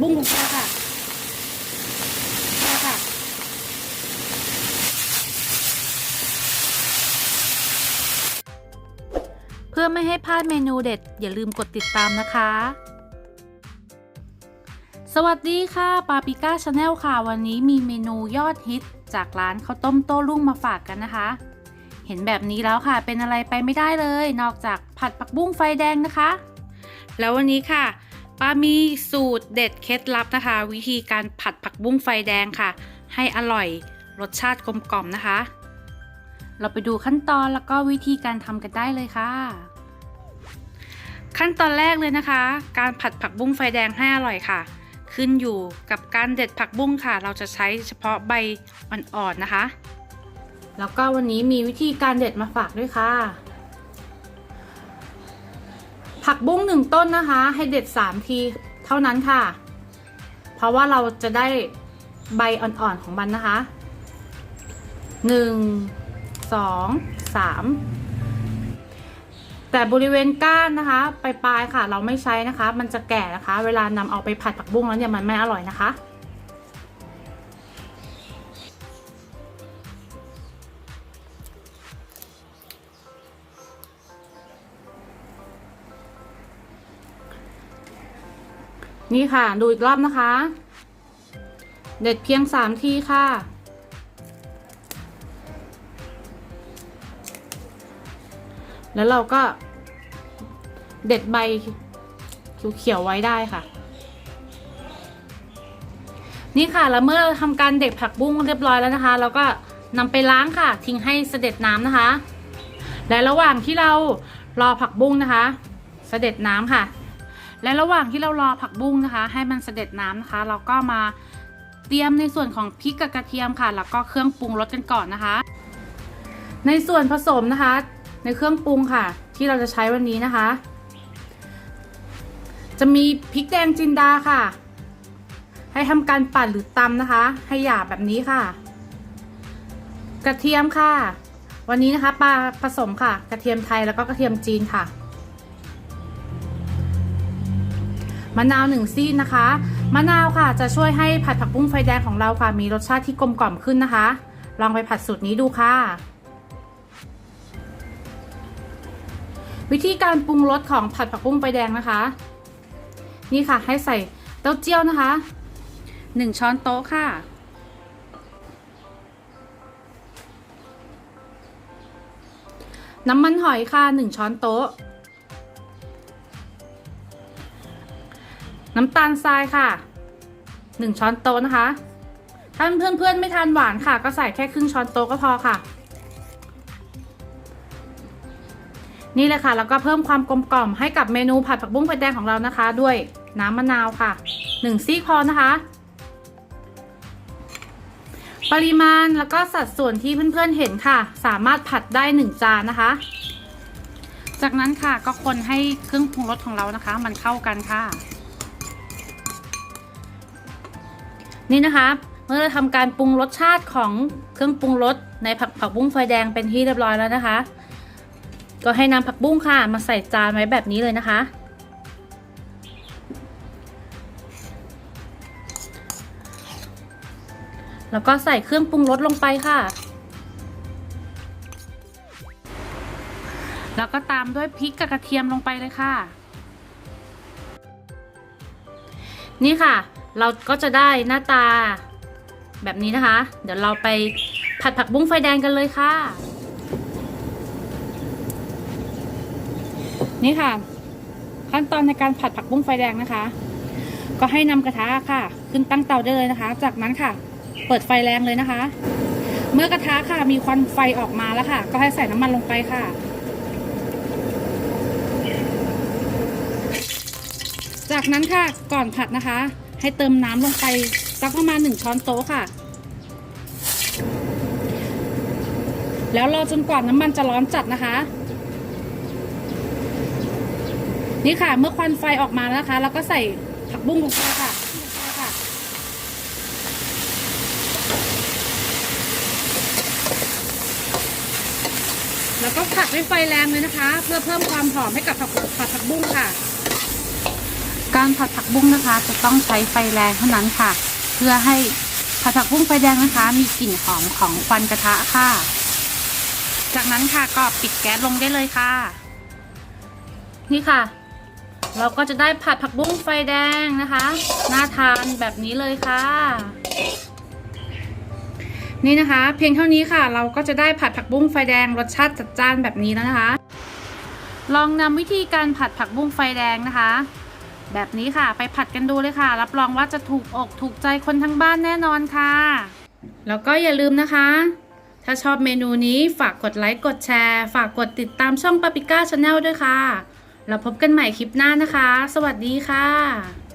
บุ้งลงไปค่ะไปค่ะ เพื่อไม่ให้พลาดเมนูเด็ด อย่าลืมกดติดตามนะคะ สวัสดีค่ะปาปิก้าชาแนลค่ะ วันนี้มีเมนูยอดฮิต จากร้านข้าวต้มโต้รุ่งมาฝากกันนะคะเห็นแบบนี้แล้วค่ะ เป็นอะไรไปไม่ได้เลย นอกจากผัดผักบุ้งไฟแดงนะคะ แล้ววันนี้ค่ะ ป้ามีสูตรเด็ดเคล็ดลับนะคะ วิธีการผัดผักบุ้งไฟแดงค่ะ ให้อร่อยรสชาติกลมกล่อมนะคะ เราไปดูขั้นตอนแล้วก็วิธีการทำกันได้เลยค่ะ ขั้นตอนแรกเลยนะคะ การผัดผักบุ้งไฟแดงให้อร่อยค่ะ ขึ้นอยู่กับการเด็ดผักบุ้งค่ะ เราจะใช้เฉพาะใบอ่อนๆนะคะ แล้วก็วันนี้มีวิธีการเด็ดมาฝากด้วยค่ะ ผักบุ้งหนึ่งต้นนะคะ ให้เด็ดสามทีเท่านั้นค่ะ เพราะว่าเราจะได้ใบอ่อนๆของมันนะคะหนึ่งสองสามแต่บริเวณก้านนะคะปลายๆค่ะ เราไม่ใช้นะคะ มันจะแก่นะคะ เวลานำเอาไปผัดผักบุ้งแล้วเนี่ยมันไม่อร่อยนะคะ นี่ค่ะ ดูอีกรอบนะคะ เด็ดเพียงสามทีค่ะ แล้วเราก็เด็ดใบเขียวๆไว้ได้ค่ะ นี่ค่ะแล้วเมื่อเราทำการเด็ดผักบุ้งเรียบร้อยแล้วนะคะ เราก็นำไปล้างค่ะ ทิ้งให้เสด็จน้ำนะคะ และระหว่างที่เรารอผักบุ้งนะคะ เสด็จน้ำค่ะ และระหว่างที่เรารอผักบุ้งนะคะ ให้มันเสด็จน้ำนะคะ เราก็มาเตรียมในส่วนของพริกกับกระเทียมค่ะ แล้วก็เครื่องปรุงรสกันก่อนนะคะ ในส่วนผสมนะคะ ในเครื่องปรุงค่ะ ที่เราจะใช้วันนี้นะคะ จะมีพริกแดงจินดาค่ะ ให้ทำการปั่นหรือตำนะคะ ให้หยาบแบบนี้ค่ะ กระเทียมค่ะ วันนี้นะคะปลาผสมค่ะ กระเทียมไทยแล้วก็กระเทียมจีนค่ะ มะนาวหนึ่งซีนนะคะ มะนาวค่ะจะช่วยให้ผัดผักบุ้งไฟแดงของเราค่ะ มีรสชาติที่กลมกล่อมขึ้นนะคะ ลองไปผัดสูตรนี้ดูค่ะ วิธีการปรุงรสของผัดผักบุ้งไฟแดงนะคะ นี่ค่ะให้ใส่เต้าเจี้ยวนะคะหนึ่งช้อนโต๊ะค่ะน้ำมันหอยค่ะหนึ่งช้อนโต๊ะ น้ำตาลทรายค่ะหนึ่งช้อนโต๊ะนะคะ ถ้าเพื่อนๆไม่ทานหวานค่ะ ก็ใส่แค่ครึ่งช้อนโต๊ะก็พอค่ะ นี่เลยค่ะ แล้วก็เพิ่มความกลมกล่อมให้กับเมนูผัดผักบุ้งไฟแดงของเรานะคะ ด้วยน้ำมะนาวค่ะหนึ่งซี่พอนะคะ ปริมาณแล้วก็สัดส่วนที่เพื่อนๆเห็นค่ะ สามารถผัดได้หนึ่งจานนะคะ จากนั้นค่ะก็คนให้เครื่องปรุงรสของเรานะคะ มันเข้ากันค่ะ นี่นะคะ เมื่อเราทำการปรุงรสชาติของเครื่องปรุงรสในผักผักบุ้งไฟแดงเป็นที่เรียบร้อยแล้วนะคะ ก็ให้นำผักบุ้งค่ะ มาใส่จานไว้แบบนี้เลยนะคะ แล้วก็ใส่เครื่องปรุงรสลงไปค่ะ แล้วก็ตามด้วยพริกกับกระเทียมลงไปเลยค่ะ นี่ค่ะ เราก็จะได้หน้าตาแบบนี้นะคะ เดี๋ยวเราไปผัดผักบุ้งไฟแดงกันเลยค่ะ นี่ค่ะ ขั้นตอนในการผัดผักบุ้งไฟแดงนะคะ ก็ให้นำกระทะค่ะ ขึ้นตั้งเตาได้เลยนะคะ จากนั้นค่ะ เปิดไฟแรงเลยนะคะ เมื่อกระทะค่ะมีควันไฟออกมาแล้วค่ะ ก็ให้ใส่น้ำมันลงไปค่ะจากนั้นค่ะก่อนผัดนะคะ ให้เติมน้ำลงไปสักประมาณหนึ่งช้อนโต๊ะค่ะ แล้วรอจนกว่าน้ำมันจะร้อนจัดนะคะ นี่ค่ะ เมื่อควันไฟออกมาแล้วนะคะแล้วก็ใส่ผักบุ้งลงไปค่ะแล้วก็ผัดด้วยไฟแรงเลยนะคะ เพื่อเพิ่มความหอมให้กับผักผัดผักบุ้งค่ะ การผัดผักบุ้งนะคะ จะต้องใช้ไฟแรงเท่านั้นค่ะ เพื่อให้ผัดผักบุ้งไฟแดงนะคะ มีกลิ่นหอมของควันกระทะค่ะ จากนั้นค่ะก็ปิดแก๊สลงได้เลยค่ะ นี่ค่ะ เราก็จะได้ผัดผักบุ้งไฟแดงนะคะน่าทานแบบนี้เลยค่ะนี่นะคะ เพียงเท่านี้ค่ะ เราก็จะได้ผัดผักบุ้งไฟแดงรสชาติจัดจ้านแบบนี้แล้วนะคะ ลองนำวิธีการผัดผักบุ้งไฟแดงนะคะ แบบนี้ค่ะ ไปผัดกันดูเลยค่ะ รับรองว่าจะถูกอกถูกใจคนทั้งบ้านแน่นอนค่ะ แล้วก็อย่าลืมนะคะ ถ้าชอบเมนูนี้ฝากกดไลค์กดแชร์ ฝากกดติดตามช่องปาปิก้าชาแนลด้วยค่ะ เราพบกันใหม่คลิปหน้านะคะ สวัสดีค่ะ